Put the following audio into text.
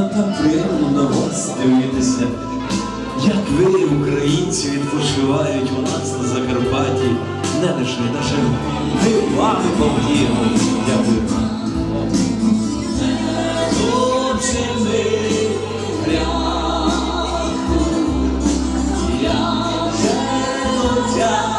нам так приємно на вас дивитися, як ви, українці, відпочивають у нас на Закарпатті, не лише нашим дивами повдіємо. Дякую. Я